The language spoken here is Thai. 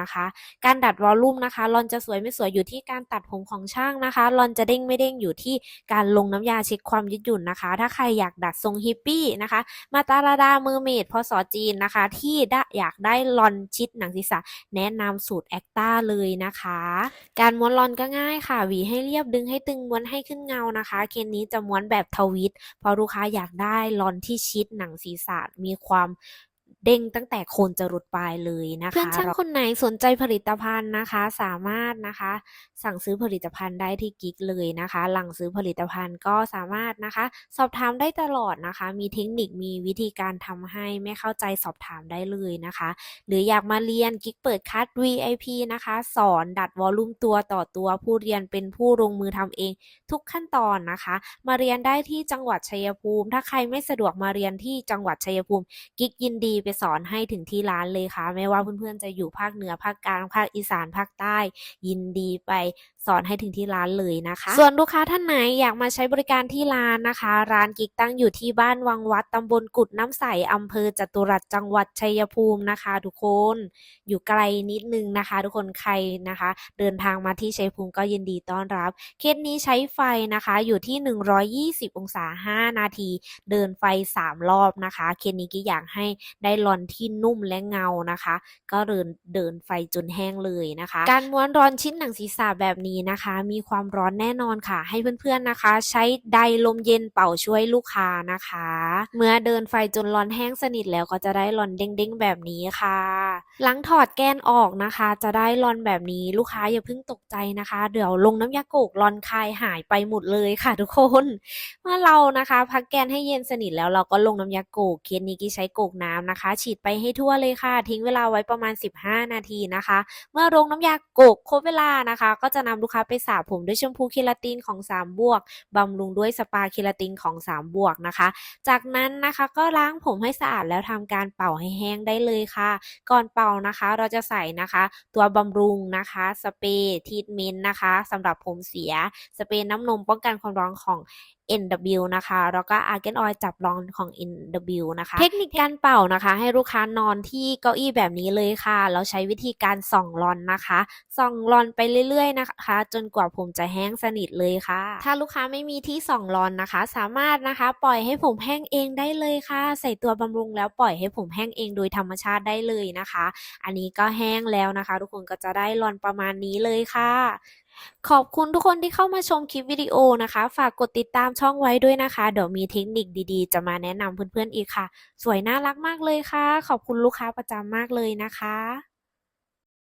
นะคะ การดัดวอลลุ่มนะคะลอนจะสวยไม่สวยอยู่ที่การตัดผมของช่างนะคะลอนจะเด้งไม่เด้งอยู่ที่การลงน้ำยาเช็คความยืดหยุ่นนะคะ ถ้าใครอยากดัดทรงฮิปปี้นะคะ มาตาลาดามือเมดพศจีนนะคะ ที่ได้อยากได้ลอนชิดหนังศีรษะแนะนำสูตรแอคต้าเลยนะคะ การม้วนลอนก็ง่ายค่ะหวีให้เรียบดึงให้ตึงม้วนให้ขึ้นเงานะคะ เคสนี้จะม้วนแบบทวิตเพราะลูกค้าอยากได้ลอนที่ชิดหนังศีรษะมีความ เด้งตั้งแต่โคนจรดปลายเลยนะคะ เพื่อนช่างคนไหนสนใจผลิตภัณฑ์นะคะ สามารถนะคะ สั่งซื้อผลิตภัณฑ์ได้ที่กิ๊กเลยนะคะ หลังซื้อผลิตภัณฑ์ก็สามารถนะคะ สอบถามได้ตลอดนะคะ มีเทคนิคมีวิธีการทำให้ไม่เข้าใจสอบถามได้เลยนะคะ หรืออยากมาเรียนกิ๊กเปิดคัด VIP นะคะ สอนดัดวอลลุ่มตัวต่อตัวผู้เรียนเป็นผู้ลงมือทำเองทุกขั้นตอนนะคะ มาเรียนได้ที่จังหวัดชัยภูมิ ถ้าใครไม่สะดวกมาเรียนที่จังหวัดชัยภูมิ กิ๊กยินดีไปสอนให้ถึงที่ร้านเลยค่ะ ไม่ว่าเพื่อนๆจะอยู่ภาคเหนือภาคกลางภาคอีสานภาคใต้ ยินดีไปสอนให้ถึงที่ร้านเลยนะคะ ส่วนลูกค้าท่านไหนอยากมาใช้บริการที่ร้านนะคะ ร้านกิ๊กตั้งอยู่ที่บ้านวังวัดตำบลกุดน้ำใสอำเภอจตุรัสจังหวัดชัยภูมินะคะ ทุกคนอยู่ไกลนิดนึงนะคะ ทุกคนใครนะคะ เดินทางมาที่ชัยภูมิก็ยินดีต้อนรับ เคสนี้ใช้ไฟนะคะอยู่ที่ 120 องศา 5 นาที เดินไฟ 3 รอบนะคะ เคสนี้กิ๊กอยากให้ได้รอนที่นุ่มและเงานะคะ ก็เดินเดินไฟจนแห้งเลยนะคะ การม้วนรอนชิ้นหนังศีรษะแบบนี้นะคะ มีความร้อนแน่นอนค่ะ ให้เพื่อนๆนะคะ ใช้ไดลมเย็นเป่าช่วยลูกค้านะคะ เมื่อเดินไฟจนรอนแห้งสนิทแล้วก็จะได้รอนเด้งๆแบบนี้ค่ะ หลังถอดแกนออกนะคะ จะได้รอนแบบนี้ลูกค้าอย่าเพิ่งตกใจนะคะ เดี๋ยวลงน้ำยาโกกรอนคายหายไปหมดเลยค่ะทุกคน เมื่อเรานะคะ พักแกนให้เย็นสนิทแล้วเราก็ลงน้ำยาโกกเคสนี้กี้ใช้โกกน้ำนะคะฉีดไปให้ทั่วเลยค่ะ ทิ้งเวลาไว้ประมาณ 15 นาทีนะคะ เมื่อลงน้ำยาโกกครบเวลานะคะ ก็จะนำลูกค้าไปสระผมด้วยแชมพูเคราตินของ 3 บวกบำรุงด้วยสปาเคราตินของ 3 บวกนะคะ จากนั้นนะคะก็ล้างผมให้สะอาดแล้วทำการเป่าให้แห้งได้เลยค่ะ ก่อนเป่านะคะเราจะใส่นะคะ ตัวบำรุงนะคะ สเปรย์ทีทเมนต์นะคะสำหรับผมเสียสเปรย์น้ำนมป้องกันความร้อนของ NW นะคะ แล้วก็ Argan Oil จับร้อนของ NW นะคะ เทคนิคการเป่านะคะ ให้ลูกค้านอนที่เก้าอี้แบบนี้เลยค่ะ แล้วใช้วิธีการส่องรอนนะคะ ส่องรอนไปเรื่อยๆนะคะ จนกว่าผมจะแห้งสนิทเลยค่ะ ถ้าลูกค้าไม่มีที่ส่องรอนนะคะ สามารถนะคะปล่อยให้ผมแห้งเองได้เลยค่ะ ใส่ตัวบำรุงแล้วปล่อยให้ผมแห้งเองโดยธรรมชาติได้เลยนะคะ อันนี้ก็แห้งแล้วนะคะ ทุกคนก็จะได้รอนประมาณนี้เลยค่ะ ขอบคุณทุกคนที่เข้ามาชมคลิปวิดีโอนะคะ ฝากกดติดตามช่องไว้ด้วยนะคะ เดี๋ยวมีเทคนิคดีๆ จะมาแนะนำเพื่อนๆอีกค่ะ สวยน่ารักมากเลยค่ะ ขอบคุณลูกค้าประจำมากเลยนะคะ